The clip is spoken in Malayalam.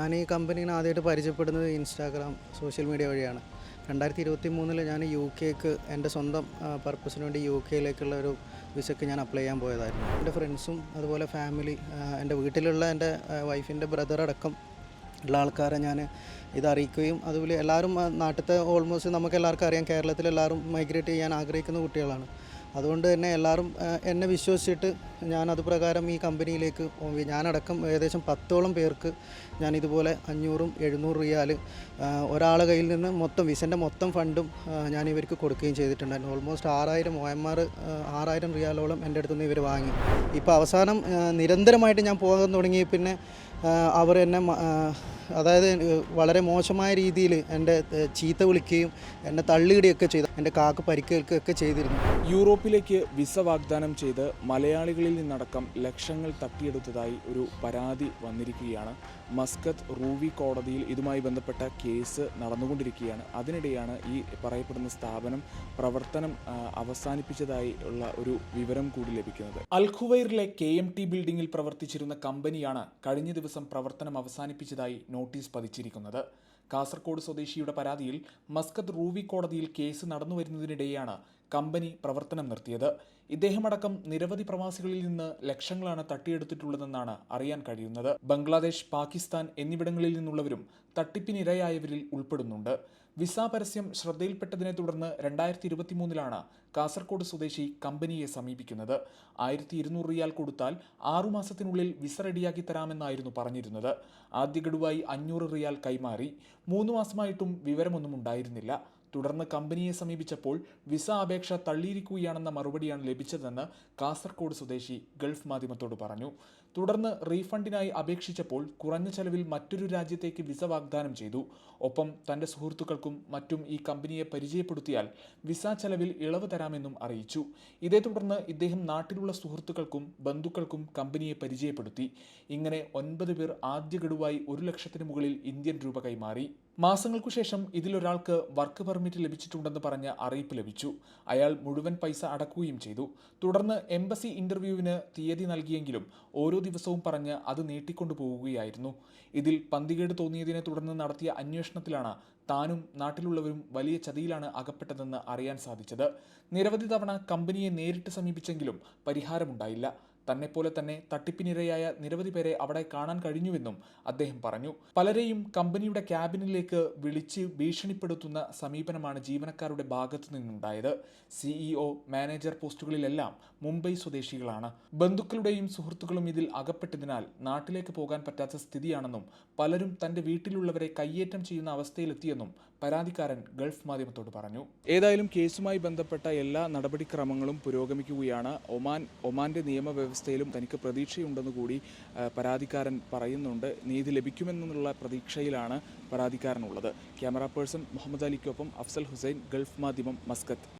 ഞാൻ ഈ കമ്പനീനെ ആദ്യമായിട്ട് പരിചയപ്പെടുന്നത് ഇൻസ്റ്റാഗ്രാം സോഷ്യൽ മീഡിയ വഴിയാണ്. രണ്ടായിരത്തി ഇരുപത്തി മൂന്നിൽ ഞാൻ യു കെക്ക് എന്റെ സ്വന്തം പർപ്പസിന് വേണ്ടി യു കെയിലേക്കുള്ള ഒരു വിസയ്ക്ക് ഞാൻ അപ്ലൈ ചെയ്യാൻ പോയതായിരുന്നു. എന്റെ ഫ്രണ്ട്സും അതുപോലെ ഫാമിലി എന്റെ വീട്ടിലുള്ള എന്റെ വൈഫിന്റെ ബ്രദറടക്കം ഉള്ള ആൾക്കാരെ ഞാൻ ഇത് അറിയിക്കുകയും അതുപോലെ എല്ലാവരും നാട്ടിലത്തെ ഓൾമോസ്റ്റ് നമുക്ക് എല്ലാവർക്കും അറിയാം കേരളത്തിൽ എല്ലാവരും മൈഗ്രേറ്റ് ചെയ്യാൻ ആഗ്രഹിക്കുന്ന കുട്ടികളാണ്. അതുകൊണ്ട് തന്നെ എല്ലാവരും എന്നെ വിശ്വസിച്ചിട്ട് ഞാൻ അതുപ്രകാരം ഈ കമ്പനിയിലേക്ക് ഞാനടക്കം ഏകദേശം പത്തോളം പേർക്ക് ഞാൻ ഇതുപോലെ അഞ്ഞൂറും എഴുന്നൂറ് റിയാൽ ഒരാളെ കയ്യിൽ നിന്ന് മൊത്തം വിസന്റെ മൊത്തം ഫണ്ടും ഞാൻ ഇവർക്ക് കൊടുക്കുകയും ചെയ്തിട്ടുണ്ടായിരുന്നു. ഓൾമോസ്റ്റ് ആറായിരം ഒ എം ആർ ആറായിരം റിയാലോളം എന്റെ അടുത്തുനിന്ന് ഇവർ വാങ്ങി. ഇപ്പോൾ അവസാനം നിരന്തരമായിട്ട് ഞാൻ പോകാൻ തുടങ്ങി പിന്നെ അവർ എന്നെ അതായത് വളരെ മോശമായ രീതിയിൽ എന്റെ ചീത്ത വിളിക്കുകയും എന്നെ തള്ളിയിടുകയൊക്കെ ചെയ്തു എന്റെ കാക്ക് പരിക്കേൽക്കുകയൊക്കെ ചെയ്തിരുന്നു. യൂറോപ്പിലേക്ക് വിസ വാഗ്ദാനം ചെയ്ത് മലയാളികളിൽ നിന്നടക്കം ലക്ഷങ്ങൾ തട്ടിയെടുത്തതായി ഒരു പരാതി വന്നിരിക്കുകയാണ്. മസ്കത്ത് റൂവി കോടതിയിൽ ഇതുമായി ബന്ധപ്പെട്ട കേസ് നടന്നുകൊണ്ടിരിക്കുകയാണ്. അതിനിടെയാണ് ഈ പറയപ്പെടുന്ന സ്ഥാപനം പ്രവർത്തനം അവസാനിപ്പിച്ചതായി ഉള്ള ഒരു വിവരം കൂടി ലഭിക്കുന്നത്. അൽഖുവൈറിലെ കെ എം ടി ബിൽഡിംഗിൽ പ്രവർത്തിച്ചിരുന്ന കമ്പനിയാണ് കഴിഞ്ഞ ദിവസം പ്രവർത്തനം അവസാനിപ്പിച്ചതായി നോട്ടീസ് പതിച്ചിരിക്കുന്നത്. കാസർകോട് സ്വദേശിയുടെ പരാതിയിൽ മസ്കത്ത് റൂവി കോടതിയിൽ കേസ് നടന്നു വരുന്നതിനിടെയാണ് കമ്പനി പ്രവർത്തനം നിർത്തിയത്. ഇദ്ദേഹമടക്കം നിരവധി പ്രവാസികളിൽ നിന്ന് ലക്ഷങ്ങളാണ് തട്ടിയെടുത്തിട്ടുള്ളതെന്നാണ് അറിയാൻ കഴിയുന്നത്. ബംഗ്ലാദേശ് പാകിസ്ഥാൻ എന്നിവിടങ്ങളിൽ നിന്നുള്ളവരും തട്ടിപ്പിനിരയായവരിൽ ഉൾപ്പെടുന്നുണ്ട്. വിസ പരസ്യം ശ്രദ്ധയിൽപ്പെട്ടതിനെ തുടർന്ന് രണ്ടായിരത്തി ഇരുപത്തി മൂന്നിലാണ് കാസർഗോഡ് സ്വദേശി കമ്പനിയെ സമീപിക്കുന്നത്. ആയിരത്തി ഇരുന്നൂറ് റിയാൽ കൊടുത്താൽ ആറുമാസത്തിനുള്ളിൽ വിസ റെഡിയാക്കി തരാമെന്നായിരുന്നു പറഞ്ഞിരുന്നത്. ആദ്യ ഗഡുവായി അഞ്ഞൂറ് റിയാൽ കൈമാറി. മൂന്ന് മാസമായിട്ടും വിവരമൊന്നും ഉണ്ടായിരുന്നില്ല. തുടർന്ന് കമ്പനിയെ സമീപിച്ചപ്പോൾ വിസ അപേക്ഷ തള്ളിയിരിക്കുകയാണെന്ന മറുപടിയാണ് ലഭിച്ചതെന്ന് കാസർകോട് സ്വദേശി ഗൾഫ് മാധ്യമത്തോട് പറഞ്ഞു. തുടർന്ന് റീഫണ്ടിനായി അപേക്ഷിച്ചപ്പോൾ കുറഞ്ഞ ചെലവിൽ മറ്റൊരു രാജ്യത്തേക്ക് വിസ വാഗ്ദാനം ചെയ്തു. ഒപ്പം തന്റെ സുഹൃത്തുക്കൾക്കും മറ്റും ഈ കമ്പനിയെ പരിചയപ്പെടുത്തിയാൽ വിസ ചെലവിൽ ഇളവ് തരാമെന്നും അറിയിച്ചു. ഇതേ തുടർന്ന് ഇദ്ദേഹം നാട്ടിലുള്ള സുഹൃത്തുക്കൾക്കും ബന്ധുക്കൾക്കും കമ്പനിയെ പരിചയപ്പെടുത്തി. ഇങ്ങനെ ഒൻപത് പേർ ആദ്യ ഗഡുവായി ഒരു ലക്ഷത്തിന് മുകളിൽ ഇന്ത്യൻ രൂപ കൈമാറി. മാസങ്ങൾക്കു ശേഷം ഇതിലൊരാൾക്ക് വർക്ക് പെർമിറ്റ് ലഭിച്ചിട്ടുണ്ടെന്ന് പറഞ്ഞ അറിയിപ്പ് ലഭിച്ചു. അയാൾ മുഴുവൻ പൈസ അടക്കുകയും ചെയ്തു. തുടർന്ന് എംബസി ഇന്റർവ്യൂവിന് തീയതി നൽകിയെങ്കിലും ഓരോ ദിവസവും പറഞ്ഞ് അത് നീട്ടിക്കൊണ്ടു പോവുകയായിരുന്നു ഇതിൽ പന്തികേട് തോന്നിയതിനെ തുടർന്ന് നടത്തിയ അന്വേഷണത്തിലാണ് താനും നാട്ടിലുള്ളവരും വലിയ ചതിയിലാണ് അകപ്പെട്ടതെന്ന് അറിയാൻ സാധിച്ചത്. നിരവധി തവണ കമ്പനിയെ നേരിട്ട് സമീപിച്ചെങ്കിലും പരിഹാരമുണ്ടായില്ല. തന്നെപ്പോലെ തന്നെ തട്ടിപ്പിനിരയായ നിരവധി പേരെ അവിടെ കാണാൻ കഴിഞ്ഞുവെന്നും അദ്ദേഹം പറഞ്ഞു. പലരെയും കമ്പനിയുടെ ക്യാബിനിലേക്ക് വിളിച്ച് ഭീഷണിപ്പെടുത്തുന്ന സമീപനമാണ് ജീവനക്കാരുടെ ഭാഗത്തു നിന്നുണ്ടായത്. സിഇഒ മാനേജർ പോസ്റ്റുകളിലെല്ലാം മുംബൈ സ്വദേശികളാണ്. ബന്ധുക്കളുടെയും സുഹൃത്തുക്കളും ഇതിൽ അകപ്പെട്ടതിനാൽ നാട്ടിലേക്ക് പോകാൻ പറ്റാത്ത സ്ഥിതിയാണെന്നും പലരും തന്റെ വീട്ടിലുള്ളവരെ കയ്യേറ്റം ചെയ്യുന്ന അവസ്ഥയിലെത്തിയെന്നും പരാതിക്കാരൻ ഗൾഫ് മാധ്യമത്തോട് പറഞ്ഞു. ഏതായാലും കേസുമായി ബന്ധപ്പെട്ട എല്ലാ നടപടിക്രമങ്ങളും പുരോഗമിക്കുകയാണ്. ഒമാൻ ഒമാന്റെ നിയമവ്യവസ്ഥയിലും തനിക്ക് പ്രതീക്ഷയുണ്ടെന്ന് കൂടി പരാതിക്കാരൻ പറയുന്നുണ്ട്. നീതി ലഭിക്കുമെന്നുള്ള പ്രതീക്ഷയിലാണ് പരാതിക്കാരനുള്ളത്. ക്യാമറ പേഴ്സൺ മുഹമ്മദ് അലിക്കൊപ്പം അഫ്സൽ ഹുസൈൻ ഗൾഫ് മാധ്യമം മസ്കത്ത്.